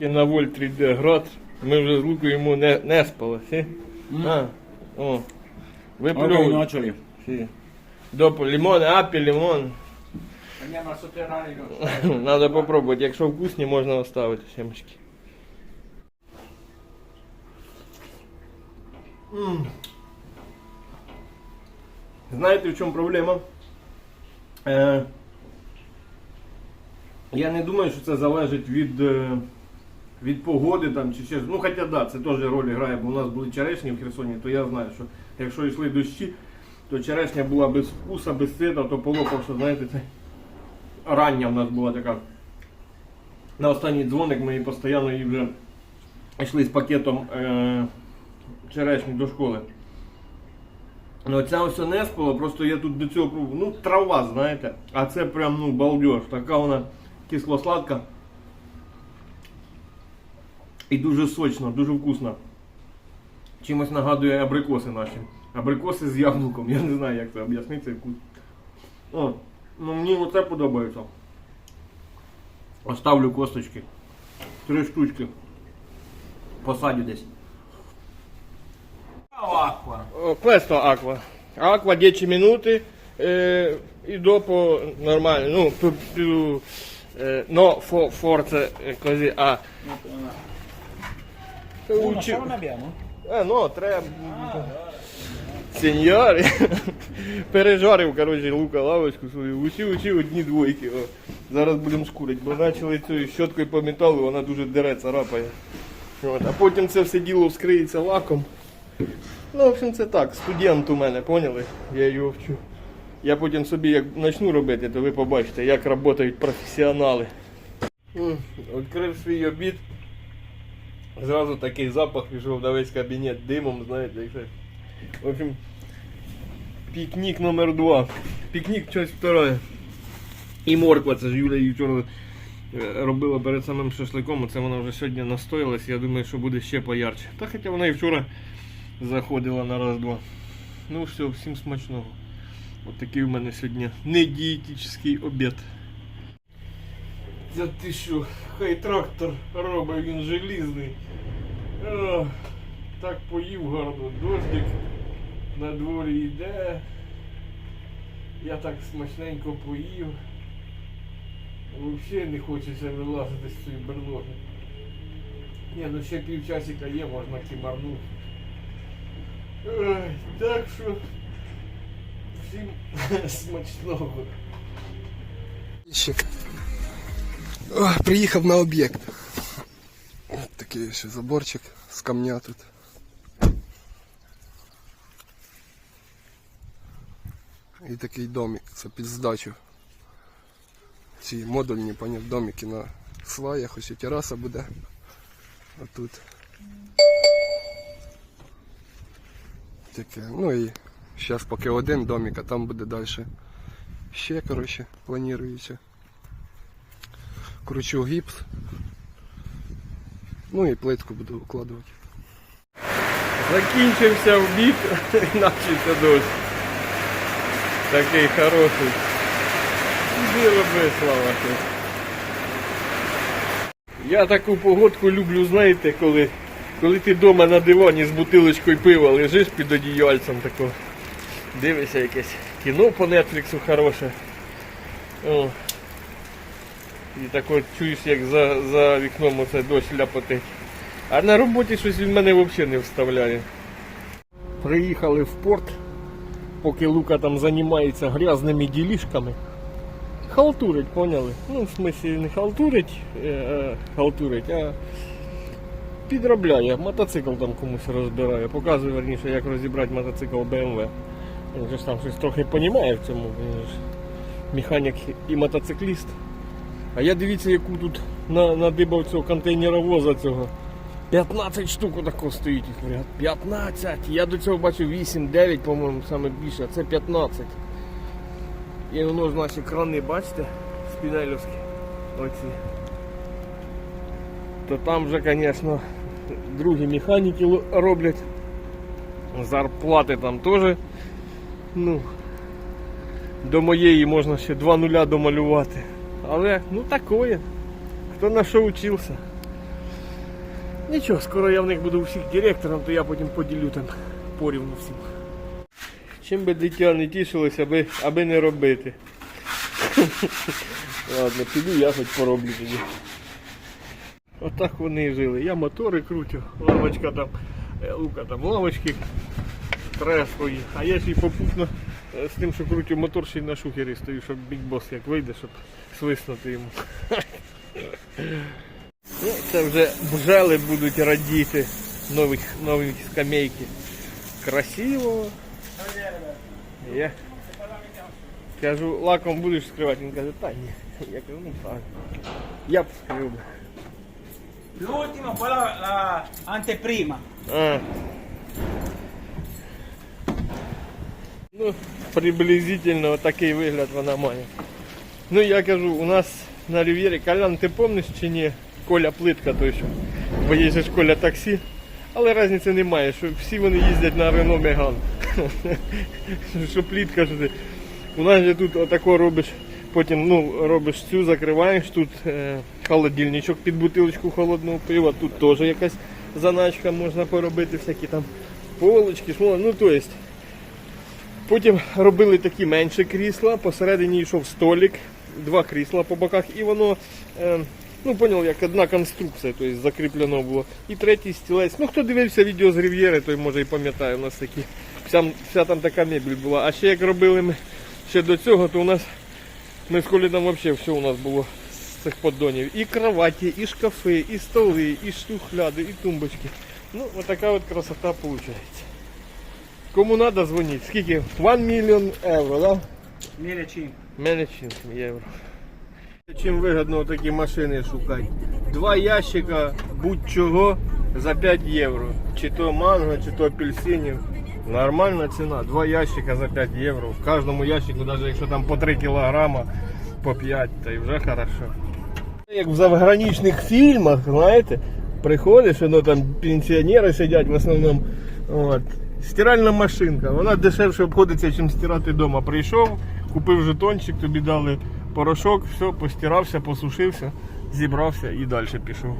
На вольтрі йде град, ми вже з Лукою йому не, не спалося. А, о. Ви Окей, начали. Допо лимон, апі, лимон. Надо попробовать. Якщо вкусні, можна оставити семечки. Знаєте, в чому проблема? Е, я не думаю, що це залежить від, е, від погоди там, чи ще. Ну, хоча да, це теж роль грає, бо у нас були черешні в Херсоні, то я знаю, що якщо йшли дощі, то черешня була без вкуса, без цвіта, то полопавши, знаєте, це рання в нас була така. На останній дзвоник ми постійно її вже йшли з пакетом е, черешні до школи. Ну, ця ось не спала, просто я тут до цього пробував. Ну, трава, знаєте. А це прям ну балдеж. Така вона кисло-сладка. І дуже сочна, дуже вкусна. Чимось нагадує абрикоси наші. Абрикоси з яблуком. Я не знаю, як це об'яснити цей вкус. О, ну мені оце подобається. Оставлю косточки. Три штучки. Посадю десь. Аква. Questo acqua. Acqua 10 minuti eh, e dopo normale, no, più, più eh, no, fo- forse eh, così ah. Uno solo ne abbiamo? Eh no, tre. Сеньори. Пережарив, коротше, лука лавочку свою. Усі усі одні двойки. О. Зараз будемо шкурити, бо почали цією щоткою по металу, вона дуже дере, царапає. От. А потім це все діло вскриється лаком. Ну, в общем, це так, студент у мене, поняли? Я його вчу. Я потім собі як почну робити, то ви побачите, як працюють професіонали. Відкрив свій обід. Зразу такий запах пішов на весь кабінет димом, знаєте. В общем, пікнік номер два. Пікнік часть вторая. І морква, це ж Юля її вчора е, робила перед самим шашликом, це вона вже сьогодні настоїлась, я думаю, що буде ще поярче. Та хоча вона і вчора заходила на раз-два. Ну все, всім смачного. От такий у мене сьогодні недієтичний обід. Та ти хай трактор робить, він желізний. Так поїв гарно, дождик на дворі йде. Я так смачненько поїв. Взагалі не хочеться вилазити з цієї берлоги. Ні, ну ще півчасика є, можна кімарнути. Ой, так що всім смачного. Приїхав на об'єкт. Такий ще заборчик з камня тут. І такий домик, це під здачу. Ці модульні поняв, домики на сваях, ось і тераса буде. А тут. Таке. Ну і зараз поки один домик, а там буде далі. Ще, коротше, планується. Кручу гіпс. Ну і плитку буду укладувати. Закінчився і начався дощ. Такий хороший. Іди роби, слава Христу. Я таку погодку люблю, знаєте, коли, коли ти вдома на дивані з бутилочкою пива лежиш під одіяльцем тако. Дивишся якесь кіно по Нетфліксу хороше. О. І так от чуєш, як за, за вікном оце дощ ляпотить. А на роботі щось він мене взагалі не вставляє. Приїхали в порт, поки Лука там займається грязними ділішками. Халтурить, поняли? Ну, в смислі не халтурить, е, е, халтурить, а підробляє. Мотоцикл там комусь розбирає. Показує верніше, як розібрати мотоцикл BMW. Він ж там щось трохи розуміє в цьому. Він ж механік і мотоцикліст. А я дивіться, яку тут на, надибав цього контейнеровоза цього. 15 штук отако стоїть їх ряд. 15! Я до цього бачив 8-9, по-моєму, саме більше, а це 15. І воно ж наші крани, бачите, спінелівські. Оці. То там вже, звісно, другі механіки роблять. Зарплати там теж. Ну, до моєї можна ще два нуля домалювати. Але ну такое. Хто на що учився. Нічого, скоро я в них буду всіх директором, то я потім поділю там порівну всім. Чим би дитя не тішилося, аби, аби не робити. Ладно, піду я хоч пороблю тоді. Отак вони і жили. Я мотори крутю, лавочка там, е, лука там лавочки треба свої. А я ще й попутно з тим, що крутю мотор, ще й на шухері стою, щоб бікбос як вийде, щоб свиснути йому. Ну, це вже бжели будуть радіти нових, нові скамейки. Красиво. Я кажу, лаком будеш скривати. Він каже, та ні. Я кажу, ну так. Я б скрив. би. L'ultima, poi la, la anteprima. А. Ну, приблизительно такий вигляд вона має. Ну я кажу, у нас на Рів'єрі, Колян, ти пам'ятаєш чи ні? Коля плитка той що. Бо Коля таксі. Але різниці немає, що всі вони їздять на Рено Меган. що плітка, що ти. У нас же тут отако робиш, потім ну, робиш цю, закриваєш, тут е, холодильничок під бутилочку холодного пива, тут теж якась заначка можна поробити, всякі там полочки, шмоли, ну то есть. Потім робили такі менші крісла, посередині йшов столик, два крісла по боках, і воно, е, ну поняв, як одна конструкція, тобто закріплено було. І третій стілець. Ну хто дивився відео з Рів'єри, той може і пам'ятає, у нас такі, вся, вся там така мебель була. А ще як робили ми ще до цього, то у нас ми з Коліном взагалі все у нас було з цих поддонів. І кроваті, і шкафи, і столи, і шухляди, і тумбочки. Ну, отака от красота виходить. Кому треба, дзвоніть. Скільки? 1 мільйон євро. Да? 1500. Мене чим євро. Чим вигідно такі машини шукати? Два ящика будь-чого за 5 євро. Чи то манго, чи то апельсинів. Нормальна ціна. Два ящика за 5 євро. В кожному ящику, навіть якщо там по 3 кілограма, по 5, то і вже хорошо. Як в заграничних фільмах, знаєте, приходиш, ну там пенсіонери сидять в основному. От. Стиральна машинка, вона дешевше обходиться, ніж стирати вдома. Прийшов, купив жетончик, тобі дали порошок, все, постирався, посушився, зібрався і далі пішов.